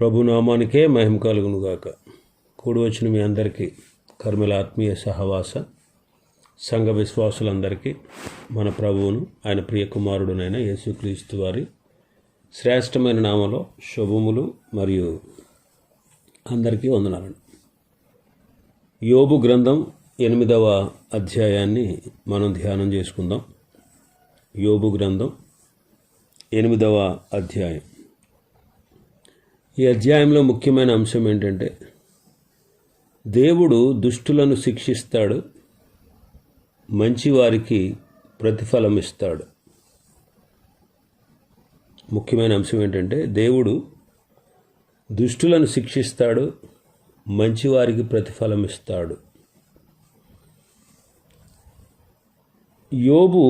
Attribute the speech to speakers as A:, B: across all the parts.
A: ప్రభునామానికే మహిమ కలుగునుగాక. కూడి వచ్చిన మీ అందరికీ కర్మల ఆత్మీయ సహవాస సంఘ విశ్వాసులందరికీ మన ప్రభువును ఆయన ప్రియ కుమారుడునైన యేసుక్రీస్తు వారి శ్రేష్టమైన నామలో శుభములు మరియు అందరికీ వందనాలండి. యోబు గ్రంథం ఎనిమిదవ అధ్యాయాన్ని మనం ధ్యానం చేసుకుందాం. యోబు గ్రంథం ఎనిమిదవ అధ్యాయం. ఈ అధ్యాయంలో ముఖ్యమైన అంశం ఏంటంటే దేవుడు దుష్టులను శిక్షిస్తాడు మంచివారికి ప్రతిఫలం ఇస్తాడు ముఖ్యమైన అంశం ఏంటంటే దేవుడు దుష్టులను శిక్షిస్తాడు మంచివారికి ప్రతిఫలం ఇస్తాడు యోబు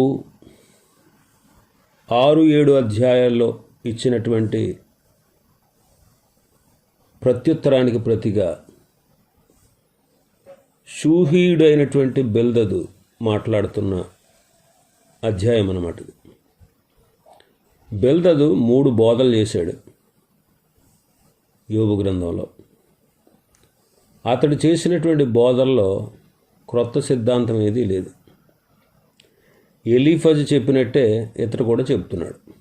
A: ఆరు ఏడు అధ్యాయాల్లో ఇచ్చినటువంటి ప్రత్యుత్తరానికి ప్రతిగా. షూహీయుడైనటువంటి బెల్దదు మాట్లాడుతున్న అధ్యాయం అన్నమాట బెల్దదు మూడు బోధలు చేశాడు యోగు గ్రంథంలో. అతడు చేసినటువంటి బోధల్లో క్రొత్త సిద్ధాంతం ఏదీ లేదు. ఎలీఫజ్ చెప్పినట్టే ఇతడు కూడా చెప్తున్నాడు.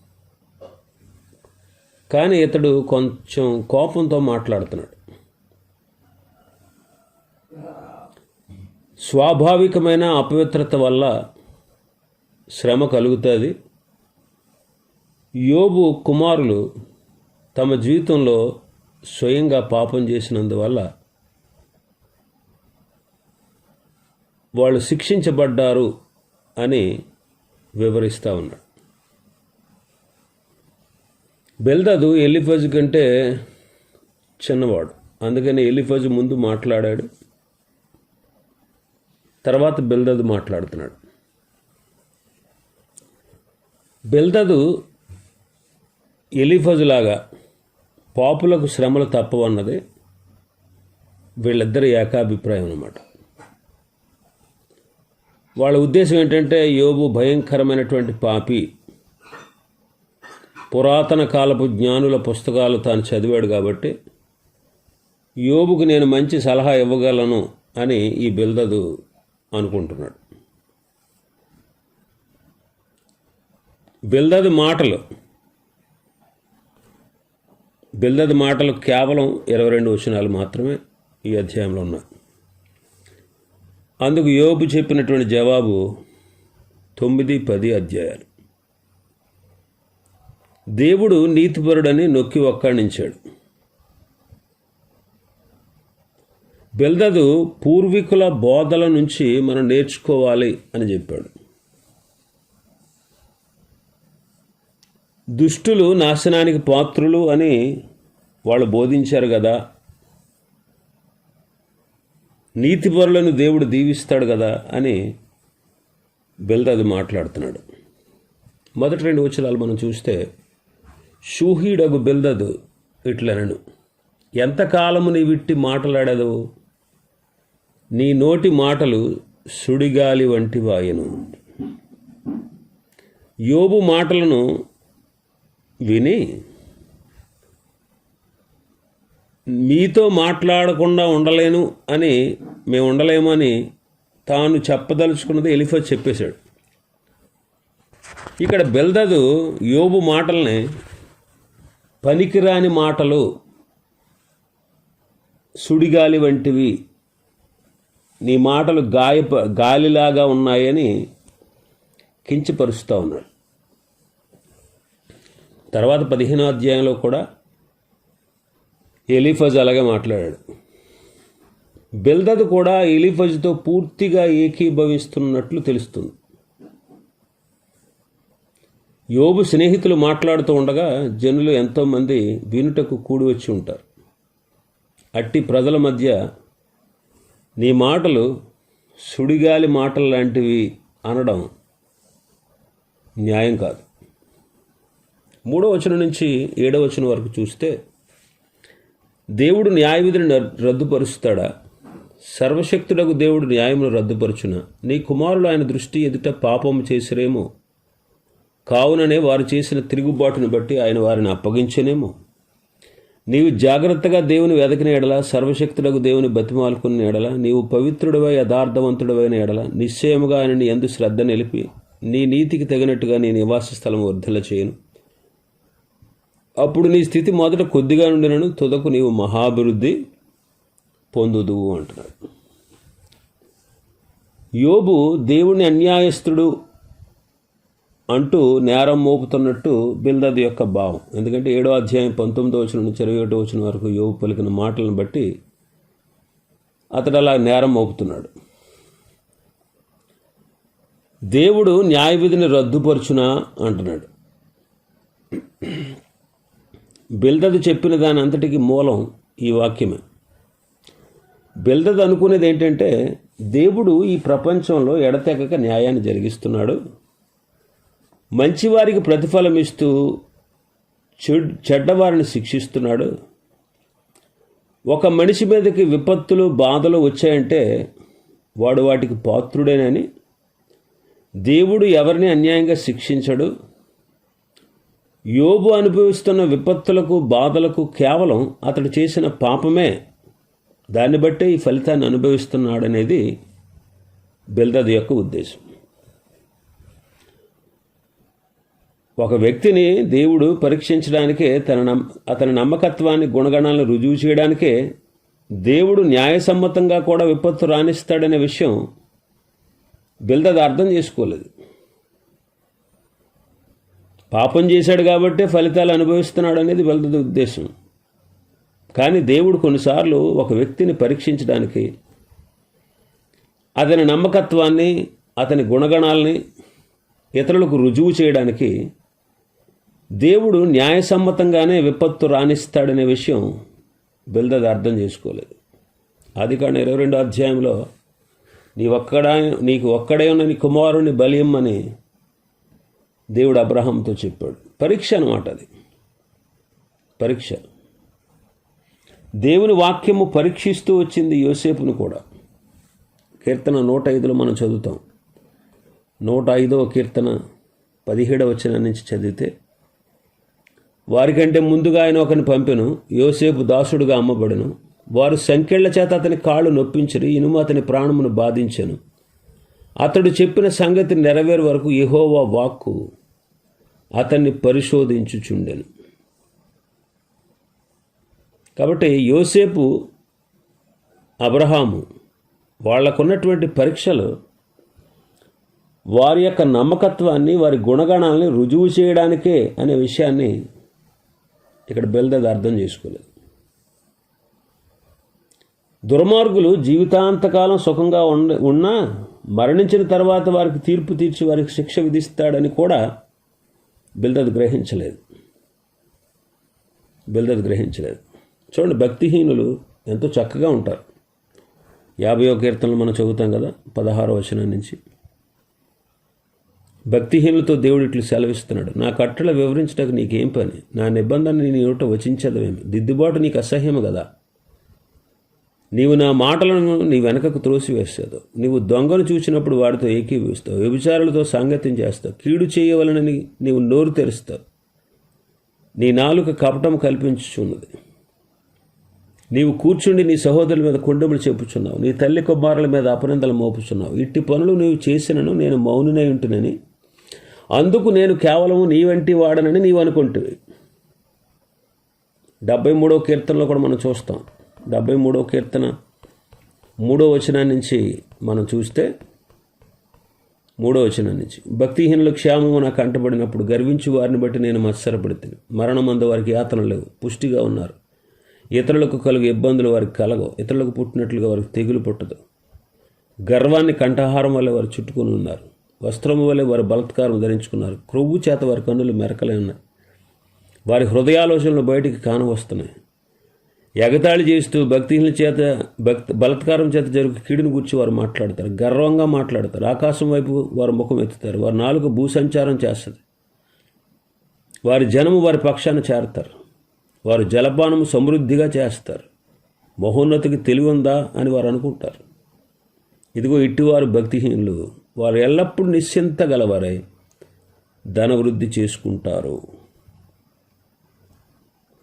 A: కానీ ఇతడు కొంచెం కోపంతో మాట్లాడుతున్నాడు. స్వాభావికమైన అపవిత్రత వల్ల శ్రమ కలుగుతుంది. యోబు కుమారులు తమ జీవితంలో స్వయంగా పాపం చేసినందువల్ల వాళ్ళు శిక్షించబడ్డారు అని వివరిస్తూ ఉన్నాడు. బెల్దదు ఎలిఫజ్ కంటే చిన్నవాడు. అందుకని ఎలిఫజ్ ముందు మాట్లాడాడు. తర్వాత బెల్దాదు మాట్లాడుతున్నాడు. బెల్దదు ఎలిఫజ్లాగా పాపులకు శ్రమలు తప్పవన్నది వీళ్ళిద్దరి ఏకాభిప్రాయం అన్నమాట. వాళ్ళ ఉద్దేశం ఏంటంటే యోబు భయంకరమైనటువంటి పాపి పురాతన కాలపు జ్ఞానుల పుస్తకాలు తాను చదివాడు కాబట్టి యోబుకు నేను మంచి సలహా ఇవ్వగలను అని ఈ బిల్దదు అనుకుంటున్నాడు. బిల్దదు మాటలు. బిల్దది మాటలు కేవలం ఇరవై రెండు వచనాలు మాత్రమే ఈ అధ్యాయంలో ఉన్నాయి. అందుకు యోబు చెప్పినటువంటి జవాబు తొమ్మిది పది అధ్యాయాలు. దేవుడు నీతిపరుడని నొక్కి ఒక్కాణించాడు. బెల్దదు పూర్వీకుల బోధల నుంచి మనం నేర్చుకోవాలి అని చెప్పాడు. దుష్టులు నాశనానికి పాత్రులు అని వాళ్ళు బోధించారు కదా. నీతిపరులను దేవుడు దీవిస్తాడు కదా అని బెల్దది మాట్లాడుతున్నాడు. మొదటి రెండు వచనాలు మనం చూస్తే షూహీడగు బిల్దదు ఇట్లనను. ఎంతకాలము నీ విట్టి మాటలాడదు? నీ నోటి మాటలు సుడిగాలి వంటి వాయను యోబు మాటలను విని మీతో మాట్లాడకుండా ఉండలేను అని మేము ఉండలేమని తాను చెప్పదలుచుకున్నది ఎలిఫజ్ చెప్పేశాడు. ఇక్కడ బెల్దదు యోబు మాటల్ని పనికిరాని మాటలు సుడిగాలి వంటివి నీ మాటలు గాయప గాలిలాగా ఉన్నాయని కించపరుస్తూ ఉన్నాడు తర్వాత పదిహేనో అధ్యాయంలో కూడా ఎలిఫజ్ అలాగే మాట్లాడాడు. బెల్దద్ కూడా ఎలిఫజ్తో పూర్తిగా ఏకీభవిస్తున్నట్లు తెలుస్తుంది. యోబు స్నేహితులు మాట్లాడుతూ ఉండగా జనులు ఎంతోమంది వినుటకు కూడి వచ్చి ఉంటారు. అట్టి ప్రజల మధ్య నీ మాటలు సుడిగాలి మాటలు లాంటివి అనడం న్యాయం కాదు. మూడో వచనం నుంచి ఏడో వచనం వరకు చూస్తే దేవుడు న్యాయవిధిని రద్దుపరుస్తాడా? సర్వశక్తుడకు దేవుడు న్యాయమును రద్దుపరుచున? నీ కుమారుడు ఆయన దృష్టి ఎదుట పాపము చేసిరేమో? కావుననే వారు చేసిన తిరుగుబాటును బట్టి ఆయన వారిని అప్పగించనేమో. నీవు జాగ్రత్తగా దేవుని వెదకిన ఎడల సర్వశక్తులకు దేవుని బతిమాలుకున్న ఎడల నీవు పవిత్రుడవై యథార్థవంతుడవైన ఎడల నిశ్చయముగా ఆయనని ఎందు శ్రద్ధ నిలిపి నీ నీతికి తగినట్టుగా నీ నివాస స్థలం వర్ధల చేయను. అప్పుడు నీ స్థితి మొదట కొద్దిగా ఉండినను తుదకు నీవు మహాభివృద్ధి పొందుదువు అంటున్నాడు. యోబు దేవుని అన్యాయస్తుడు అంటూ నేరం మోపుతున్నట్టు బిల్దద్ యొక్క భావం. ఎందుకంటే ఏడో అధ్యాయం పంతొమ్మిదో వచ్చిన నుంచి ఇరవై ఒకటో వచ్చిన వరకు యోగు పలికిన మాటలను బట్టి అతడు అలా నేరం మోపుతున్నాడు. దేవుడు న్యాయ విధిని రద్దుపరుచునా అంటున్నాడు. బిల్దది చెప్పిన దాని అంతటికి మూలం ఈ వాక్యమే. బిల్దద్ అనుకునేది ఏంటంటే దేవుడు ఈ ప్రపంచంలో ఎడతెగక న్యాయాన్ని జరిగిస్తున్నాడు. మంచివారికి ప్రతిఫలం ఇస్తూ చెడ్ చెడ్డవారిని శిక్షిస్తున్నాడు. ఒక మనిషి మీదకి విపత్తులు బాధలు వచ్చాయంటే వాడు వాటికి పాత్రుడేనని. దేవుడు ఎవరిని అన్యాయంగా శిక్షించడు. యోబు అనుభవిస్తున్న విపత్తులకు బాధలకు కేవలం అతడు చేసిన పాపమే. దాన్ని బట్టే ఈ ఫలితాన్ని అనుభవిస్తున్నాడనేది బిల్దది యొక్క ఉద్దేశం. ఒక వ్యక్తిని దేవుడు పరీక్షించడానికే తన నమ్ అతని నమ్మకత్వాన్ని గుణగణాలను రుజువు చేయడానికే దేవుడు న్యాయసమ్మతంగా కూడా విపత్తు రాణిస్తాడనే విషయం బిల్దది అర్థం చేసుకోలేదు. పాపం చేశాడు కాబట్టే ఫలితాలు అనుభవిస్తున్నాడు అనేది బిల్దది ఉద్దేశం. కానీ దేవుడు కొన్నిసార్లు ఒక వ్యక్తిని పరీక్షించడానికి అతని నమ్మకత్వాన్ని అతని గుణగణాలని ఇతరులకు రుజువు చేయడానికి దేవుడు న్యాయసమ్మతంగానే విపత్తు రాణిస్తాడనే విషయం బిల్దది అర్థం చేసుకోలేదు. అది కానీ ఇరవై రెండో అధ్యాయంలో నీ ఒక్కడా నీకు ఒక్కడే ఉన్న నీ కుమారుని బలియమ్మని దేవుడు అబ్రహంతో చెప్పాడు. పరీక్ష అనమాట అది. పరీక్ష. దేవుని వాక్యము పరీక్షిస్తూ వచ్చింది యోసేపును కూడా. కీర్తన నూట ఐదులో మనం చదువుతాం. నూట ఐదవ కీర్తన పదిహేడవ వచ్చిన నుంచి చదివితే వారికంటే ముందుగా ఆయన ఒకని పంపెను యోసేపు దాసుడుగా అమ్మబడను. వారు సంఖ్యళ్ళ చేత అతని కాళ్ళు నొప్పించరు ఇనుము అతని ప్రాణమును బాధించెను. అతడు చెప్పిన సంగతి నెరవేరు వరకు యెహోవా వాక్కు అతన్ని పరిశోధించుచుండెను. కాబట్టి యోసేపు అబ్రహాము వాళ్ళకున్నటువంటి పరీక్షలు వారి యొక్క నమ్మకత్వాన్ని వారి గుణగణాలని రుజువు చేయడానికే అనే విషయాన్ని ఇక్కడ బెల్దది అర్థం చేసుకోలేదు. దుర్మార్గులు జీవితాంతకాలం సుఖంగా ఉండ ఉన్నా మరణించిన తర్వాత వారికి తీర్పు తీర్చి వారికి శిక్ష విధిస్తాడని కూడా బిల్దద్ గ్రహించలేదు. బిల్దద్ గ్రహించలేదు. చూడండి భక్తిహీనులు ఎంతో చక్కగా ఉంటారు. యాభయో కీర్తనలు మనం చదువుతాం కదా పదహారో వచనం నుంచి. భక్తిహీనులతో దేవుడు ఇట్లు సెలవిస్తున్నాడు. నా కట్టడ వివరించడానికి నీకేం పని? నా నిబంధన నేను ఏమిటో వచించదవేమి? దిద్దుబాటు నీకు అసహ్యము కదా నీవు నా మాటలను నీ వెనకకు త్రోసివేస్తావు నీవు దొంగను చూసినప్పుడు వాడితో ఏకీభవిస్తావు. వ్యభిచారులతో సాంగత్యం చేస్తావు. కీడు చేయవలనని నీవు నోరు తెరుస్తావు. నీ నాలుక కపటం కల్పించుచున్నది. నీవు కూర్చుండి నీ సహోదరుల మీద కొండములు చెప్పుచున్నావు. నీ తల్లి కుమారుల మీద అపనిందలు మోపుచున్నావు. ఇట్టి పనులు నీవు చేసినను నేను మౌనునై ఉంటునని అందుకు నేను కేవలం నీ వంటి వాడనని నీవు అనుకుంటువి. డెబ్బై మూడో కీర్తనలో కూడా మనం చూస్తాం. డెబ్బై మూడో కీర్తన మూడో వచనం నుంచి మనం చూస్తే మూడో వచనం నుంచి భక్తిహీనుల క్షేమము నాకు అంటబడినప్పుడు గర్వించి వారిని బట్టి నేను మత్సరపడుతుంది మరణమందు వారికి యాతన లేవు. పుష్టిగా ఉన్నారు. ఇతరులకు కలుగు ఇబ్బందులు వారికి కలగవు. ఇతరులకు పుట్టినట్లుగా వారికి తెగులు పుట్టదు. గర్వాన్ని కంఠాహారం వల్ల వారు చుట్టుకొని ఉన్నారు వస్త్రము వల్ల వారు బలత్కారం ధరించుకున్నారు. క్రొవ్వు చేత వారి కన్నులు మెరకలే ఉన్నాయి. వారి హృదయాలోచనలు బయటికి కానవస్తున్నాయి. ఎగతాళి చేస్తూ భక్తిహీనుల చేత భక్తి బలత్కారం చేత జరుగు కీడుని గురించి వారు మాట్లాడతారు. గర్వంగా మాట్లాడతారు. ఆకాశం వైపు వారు ముఖం ఎత్తుతారు. వారి నాలుగు భూసంచారం చేస్తుంది. వారి జనము వారి పక్షాన చేరతారు. వారు జలపానము సమృద్ధిగా చేస్తారు. మహోన్నతికి తెలివి ఉందా అని వారు అనుకుంటారు. ఇదిగో ఇట్టువారు భక్తిహీనులు. వారు ఎల్లప్పుడూ నిశ్చింత గలవారై ధనవృద్ధి చేసుకుంటారు.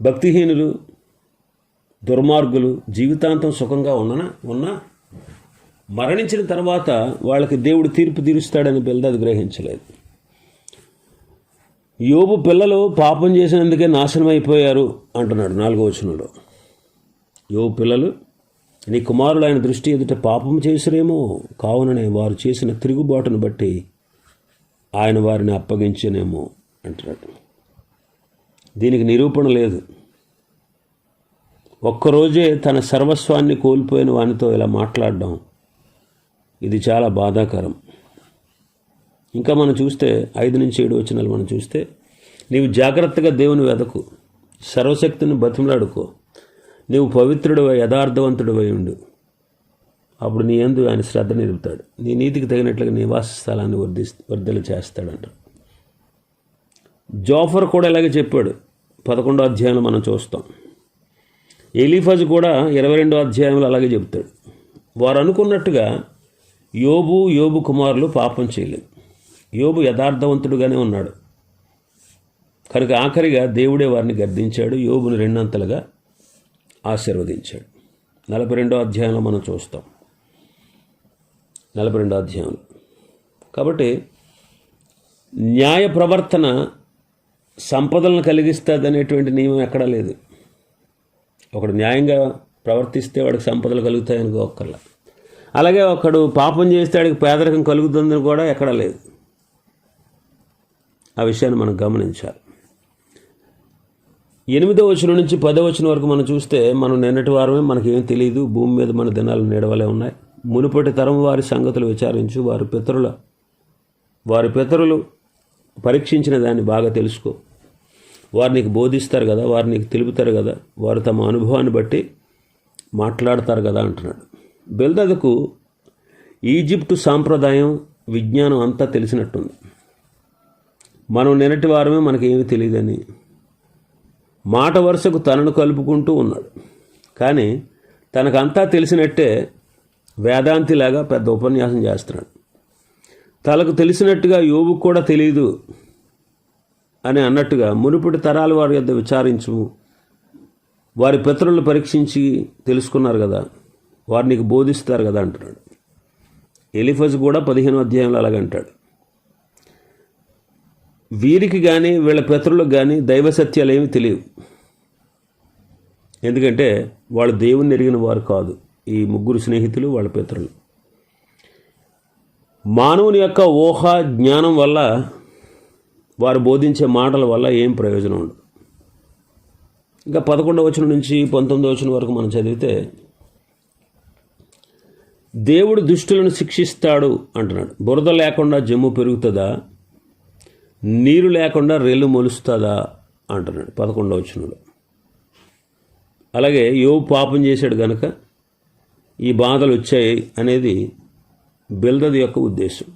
A: భక్తిహీనులు దుర్మార్గులు జీవితాంతం సుఖంగా ఉన్న ఉన్నా? మరణించిన తర్వాత వాళ్ళకి దేవుడు తీర్పు తీరుస్తాడని బిల్దదు గ్రహించలేదు. యోబు పిల్లలు పాపం చేసినందుకే నాశనం అయిపోయారు అంటున్నాడు నాలుగో వచనంలో. యోబు పిల్లలు నీ కుమారుడు ఆయన దృష్టి ఎదుట పాపం చేసిరేమో. కావుననే వారు చేసిన తిరుగుబాటును బట్టి ఆయన వారిని అప్పగించనేమో అంటున్నాడు. దీనికి నిరూపణ లేదు. ఒక్కరోజే తన సర్వస్వాన్ని కోల్పోయిన వానితో ఇలా మాట్లాడడం ఇది చాలా బాధాకరం. ఇంకా మనం చూస్తే ఐదు నుంచి ఏడు వచనాలు మనం చూస్తే నీవు జాగ్రత్తగా దేవుని వెదకు సర్వశక్తిని బతిమలాడుకో. నీవు పవిత్రుడు యథార్థవంతుడు ఉండు. అప్పుడు నీ ఎందు ఆయన శ్రద్ధ నిలుపుతాడు. నీ నీతికి తగినట్లుగా నివాస స్థలాన్ని వర్ధి వర్ధలు చేస్తాడంట. జోఫర్ కూడా ఇలాగే చెప్పాడు. పదకొండో అధ్యాయంలో మనం చూస్తాం. ఎలీఫజ్ కూడా ఇరవై రెండో అధ్యాయంలో అలాగే చెప్తాడు వారు అనుకున్నట్టుగా యోబు యోబు కుమారులు పాపం చేయలేదు. యోబు యథార్థవంతుడుగానే ఉన్నాడు. కనుక ఆఖరిగా దేవుడే వారిని గర్దించాడు యోబుని రెండంతలుగా ఆశీర్వదించాడు. నలభై రెండో అధ్యాయంలో మనం చూస్తాం. నలభై రెండో అధ్యాయంలో కాబట్టి న్యాయ ప్రవర్తన సంపదలను కలిగిస్తుంది అనేటువంటి నియమం ఎక్కడా లేదు. ఒకడు న్యాయంగా ప్రవర్తిస్తే వాడికి సంపదలు కలుగుతాయని ఒక్కర్లా అలాగే ఒకడు పాపం చేస్తే వాడికి పేదరికం కలుగుతుందని కూడా ఎక్కడా లేదు. ఆ విషయాన్ని మనం గమనించాలి. ఎనిమిదో వచనం నుంచి పదో వచనం వరకు మనం చూస్తే మనం నిన్నటి వారమే మనకేం తెలియదు భూమి మీద మన దినాలు నీడవలే ఉన్నాయి. మునుపటి తరం వారి సంగతులు విచారించు వారి పితరుల వారి పితరులు పరీక్షించిన దాన్ని బాగా తెలుసుకో. వారు నీకు బోధిస్తారు కదా వారు నీకు తెలుపుతారు కదా వారు తమ అనుభవాన్ని బట్టి మాట్లాడతారు కదా అంటున్నాడు. బెల్దదకు ఈజిప్టు సాంప్రదాయం విజ్ఞానం అంతా తెలిసినట్టుంది. మనం నిన్నటి వారమే మనకేమీ తెలియదని మాట వరుసకు తనను కలుపుకుంటూ ఉన్నాడు. కానీ తనకంతా తెలిసినట్టే వేదాంతిలాగా పెద్ద ఉపన్యాసం చేస్తున్నాడు. తనకు తెలిసినట్టుగా యోబు కూడా తెలియదు అని అన్నట్టుగా మునుపటి తరాల వారి యొద్ద విచారించు వారి పితరులను పరీక్షించి తెలుసుకున్నారు కదా వారు నీకు బోధిస్తారు కదా అంటున్నాడు. ఎలిఫజ్ కూడా పదిహేను అధ్యాయంలో అలాగంటాడు వీరికి కానీ వీళ్ళ పితరులకు కానీ దైవ సత్యాలు ఏమి తెలియవు. ఎందుకంటే వాళ్ళు దేవుని ఎరిగిన వారు కాదు. ఈ ముగ్గురు స్నేహితులు వాళ్ళ పితరులు. మానవుని యొక్క ఊహ జ్ఞానం వల్ల వారు బోధించే మాటల వల్ల ఏం ప్రయోజనం ఉండదు. ఇంకా పదకొండవ వచనం నుంచి పంతొమ్మిదవ వచనం వరకు మనం చదివితే దేవుడు దుష్టులను శిక్షిస్తాడు అంటున్నాడు. బురద లేకుండా జమ్ము పెరుగుతుందా? నీరు లేకుండా రెల్లు మొలుస్తుందా అంటున్నాడు. పదకొండవ వచనంలో. అలాగే యోగు పాపం చేశాడు గనక ఈ బాధలు వచ్చాయి అనేది బిల్దది యొక్క ఉద్దేశం.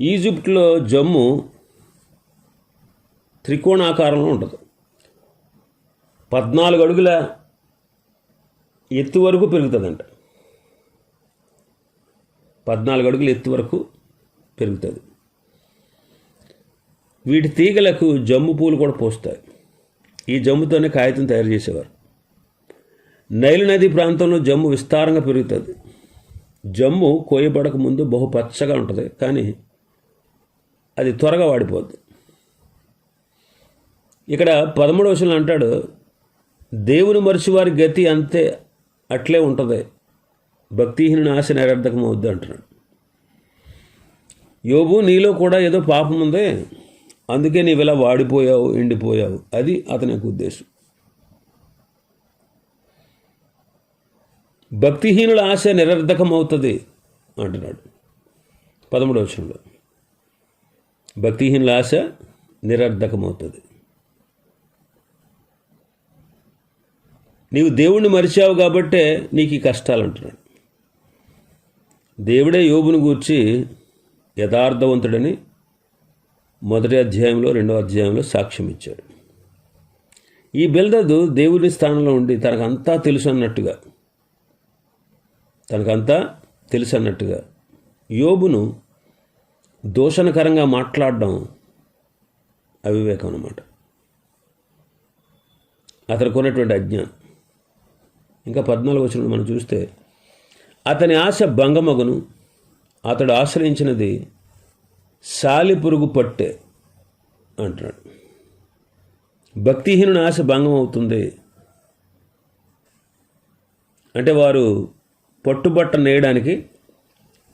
A: ఈజిప్ట్లో జమ్ము త్రికోణాకారంలో ఉంటుంది. పద్నాలుగు అడుగుల ఎత్తు వరకు పెరుగుతుందంట. పద్నాలుగు అడుగుల ఎత్తు వరకు పెరుగుతుంది. వీటి తీగలకు జమ్ము పూలు కూడా పోస్తాయి. ఈ జమ్ముతోనే కాగితం తయారు చేసేవారు. నైలు నది ప్రాంతంలో జమ్ము విస్తారంగా పెరుగుతుంది. జమ్ము కోయబడక ముందు బహు పచ్చగా ఉంటుంది కానీ అది త్వరగా వాడిపోద్ది. ఇక్కడ పదమూడవ వచనం అంటాడు దేవుని మరిచివారి గతి అంతే అట్లే ఉంటుంది. భక్తిహీనుని ఆశ నిరర్ధకం అవుద్ది అంటున్నాడు. యోబు నీలో కూడా ఏదో పాపం ఉంది. అందుకే నీవు ఇలా వాడిపోయావు ఎండిపోయావు. అది అతని యొక్క ఉద్దేశం. భక్తిహీనుల ఆశ నిరర్ధకం అవుతుంది అంటున్నాడు. పదమూడవ వచనంలో. భక్తిహీనుల ఆశ నిరర్ధకమవుతుంది. నీవు దేవుణ్ణి మరిచావు కాబట్టే నీకు ఈ కష్టాలు అంటున్నాడు. దేవుడే యోగుని గూర్చి యథార్థవంతుడని మొదటి అధ్యాయంలో రెండవ అధ్యాయంలో సాక్ష్యం ఇచ్చాడు. ఈ బెల్దదు దేవుని స్థానంలో ఉండి తనకంతా తెలుసు అన్నట్టుగా తనకంతా తెలుసు అన్నట్టుగా యోబును దోషణకరంగా మాట్లాడడం అవివేకం అన్నమాట. అతనికి ఉన్నటువంటి అజ్ఞానం. ఇంకా పద్నాలుగు వచ్చిన మనం చూస్తే అతని ఆశ భంగమగును అతడు ఆశ్రయించినది సాలిపురుగు పట్టే అంటున్నాడు. భక్తిహీనుని ఆశ భంగం అవుతుంది. అంటే వారు పట్టుబట్ట నేయడానికి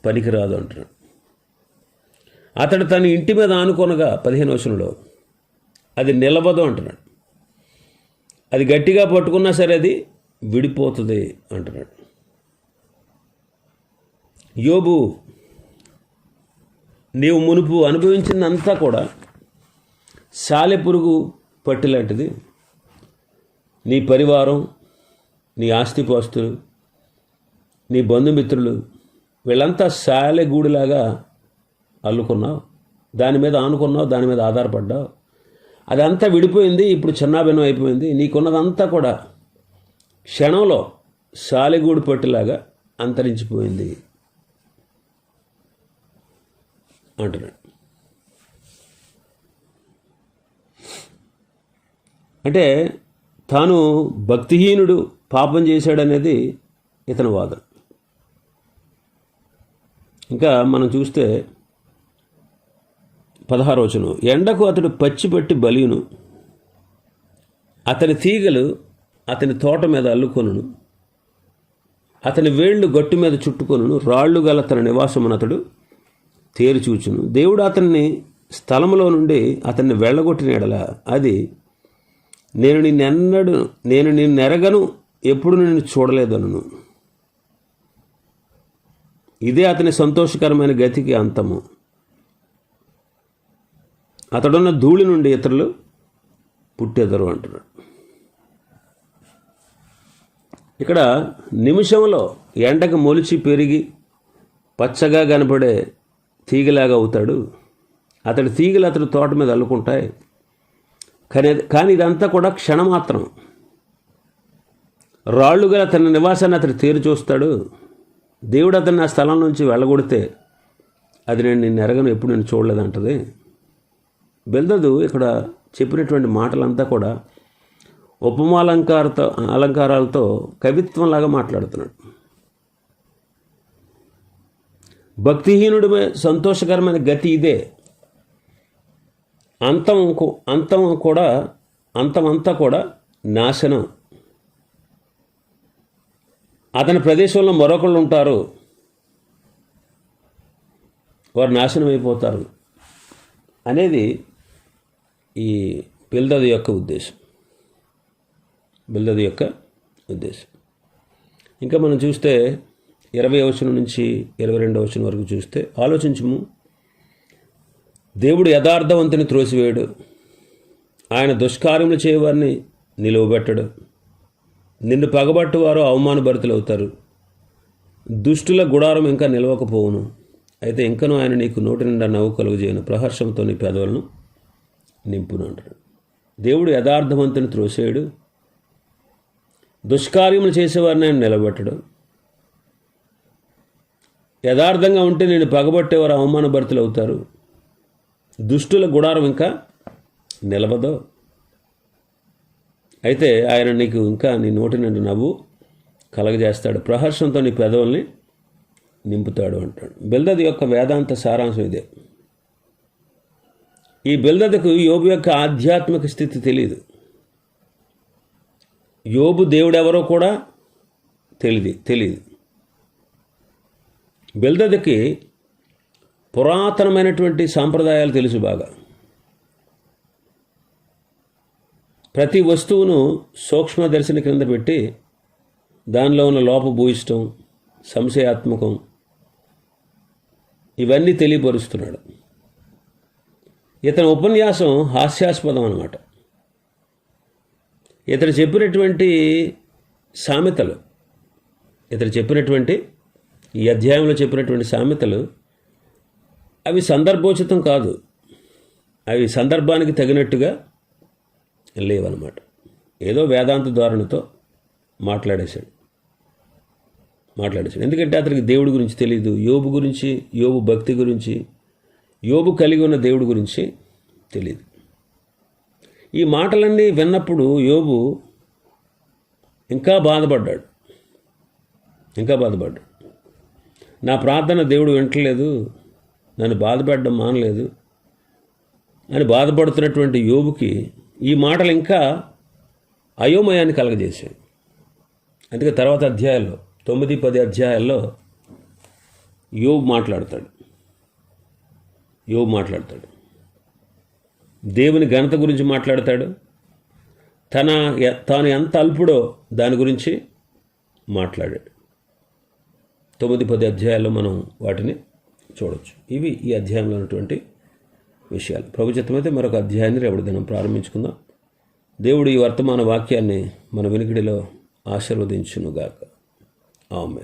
A: పనికిరాదు అంటున్నాడు. అతడు తన ఇంటి మీద ఆనుకొనగా పదిహేను వచనంలో అది నిలబదు అంటున్నాడు. అది గట్టిగా పట్టుకున్నా సరే అది విడిపోతుంది అంటున్నాడు. యోబు నీవు మునుపు అనుభవించిందంతా కూడా సాలెపురుగు పట్టిలాంటిది నీ పరివారం నీ ఆస్తిపాస్తులు నీ బంధుమిత్రులు వీళ్ళంతా సాలెగూడిలాగా అల్లుకున్నావు. దాని మీద ఆనుకున్నావు దాని మీద ఆధారపడ్డావు. అదంతా విడిపోయింది ఇప్పుడు చిన్నాభిన్నం అయిపోయింది. నీకున్నదంతా కూడా క్షణంలో సాలెగూడు పట్టిలాగా అంతరించిపోయింది. అంటున్నాడు. అంటే తాను భక్తిహీనుడు పాపం చేశాడనేది ఇతని వాదన. ఇంకా మనం చూస్తే పదహారోచను ఎండకు అతడు పచ్చిపట్టి బలియును. అతని తీగలు అతని తోట మీద అల్లుకొనును. అతని వేళ్ళు గట్టు మీద చుట్టుకొనును. రాళ్ళు గల తన నివాసమును అతడు తేరుచూచును దేవుడు అతన్ని స్థలములో నుండి అతన్ని వెళ్ళగొట్టిన ఎడల అది నేను నిన్నెన్నడు నేను నిన్ను ఎరగను ఎప్పుడు నిన్ను చూడలేదను ఇదే అతని సంతోషకరమైన గతికి అంతము. అతడున్న ధూళి నుండి ఇతరులు పుట్టెదరు అంటున్నాడు. ఇక్కడ నిమిషంలో ఎండకు మొలిచి పెరిగి పచ్చగా కనపడే తీగలాగా అవుతాడు. అతడి తీగలు అతడి తోట మీద అల్లుకుంటాయి. కానీ కానీ ఇదంతా కూడా క్షణమాత్రం. రాళ్ళు గల తన నివాసాన్ని అతడు తీరు చూస్తాడు. దేవుడు అతన్ని ఆ స్థలం నుంచి వెళ్ళగొడితే అది నేను నిన్ను ఎరగను ఎప్పుడు నేను చూడలేదంటది బెల్దదు ఇక్కడ చెప్పినటువంటి మాటలంతా కూడా ఉపమాలంకారతో అలంకారాలతో కవిత్వంలాగా మాట్లాడుతున్నాడు. భక్తిహీనుడి సంతోషకరమైన గతి ఇదే. అంతం అంతం కూడా అంతమంతా కూడా నాశనం. అతని ప్రదేశంలో మరొకళ్ళు ఉంటారు. వారు నాశనం అయిపోతారు అనేది ఈ బిల్దది యొక్క ఉద్దేశం. బిల్దది యొక్క ఉద్దేశం. ఇంకా మనం చూస్తే ఇరవై వచనం నుంచి ఇరవై రెండవ వచనం వరకు చూస్తే ఆలోచించము. దేవుడు యథార్థవంతుని త్రోసివేయడు. ఆయన దుష్కార్యములు చేయవారిని నిలువబెట్టడు. నిన్ను పగబట్టువారు అవమానభరితులవుతారు. దుష్టుల గుడారం ఇంకా నిలవకపోవును. అయితే ఇంకనూ ఆయన నీకు నోటి నిండా నవ్వు కలుగజేయను. ప్రహర్షంతో నీ పెదవులను నింపును అంటాడు దేవుడు యథార్థవంతుని త్రోసేయడు దుష్కార్యములు చేసేవారిని ఆయన నిలబెట్టడు. యథార్థంగా ఉంటే నేను పగబట్టేవారు అవమానభరితులు అవుతారు. దుష్టుల గుడారం ఇంకా నిలబదో అయితే ఆయన నీకు ఇంకా నీ నోటి నుండి నవ్వు కలగజేస్తాడు. ప్రహర్షంతో నీ పెదవుల్ని నింపుతాడు అంటాడు. బెల్దది యొక్క వేదాంత సారాంశం ఇదే. ఈ బెల్దదకు యోబు యొక్క ఆధ్యాత్మిక స్థితి తెలియదు యోబు దేవుడెవరో కూడా తెలియదు తెలియదు బెల్దదకి పురాతనమైనటువంటి సాంప్రదాయాలు తెలుసు బాగా. ప్రతి వస్తువును సూక్ష్మ దర్శన క్రింద పెట్టి దానిలో ఉన్న లోపభూయిష్టం సంశయాత్మకం ఇవన్నీ తెలియపరుస్తున్నాడు. ఇతని ఉపన్యాసం హాస్యాస్పదం అనమాట ఇతడు చెప్పినటువంటి సామెతలు ఇతడు చెప్పినటువంటి ఈ అధ్యాయంలో చెప్పినటువంటి సామెతలు అవి సందర్భోచితం కాదు. అవి సందర్భానికి తగినట్టుగా లేవన్నమాట. ఏదో వేదాంత ధోరణితో మాట్లాడేశాడు. మాట్లాడేశాడు. ఎందుకంటే అతనికి దేవుడి గురించి తెలియదు యోబు గురించి యోబు భక్తి గురించి యోబు కలిగి ఉన్న దేవుడి గురించి తెలియదు ఈ మాటలన్నీ విన్నప్పుడు యోబు ఇంకా బాధపడ్డాడు. ఇంకా బాధపడ్డాడు. నా ప్రార్థన దేవుడు వింటలేదు. నన్ను బాధపడడం మానలేదు. అని బాధపడుతున్నటువంటి యోగుకి ఈ మాటలు ఇంకా అయోమయాన్ని కలగజేశాయి. అందుకే తర్వాత అధ్యాయాల్లో తొమ్మిది పది అధ్యాయాల్లో యోగు మాట్లాడతాడు. యోగు మాట్లాడతాడు. దేవుని ఘనత గురించి మాట్లాడతాడు. తన తాను ఎంత అల్పుడో దాని గురించి మాట్లాడాడు. తొమ్మిది పది అధ్యాయాల్లో మనం వాటిని చూడవచ్చు ఇవి ఈ అధ్యాయంలో ఉన్నటువంటి విషయాలు. ప్రభుత్వమైతే మరొక అధ్యాయాన్ని రేపటి దినం ప్రారంభించుకుందాం. దేవుడు ఈ వర్తమాన వాక్యాన్ని మన వినికిడిలో ఆశీర్వదించునుగాక. ఆమె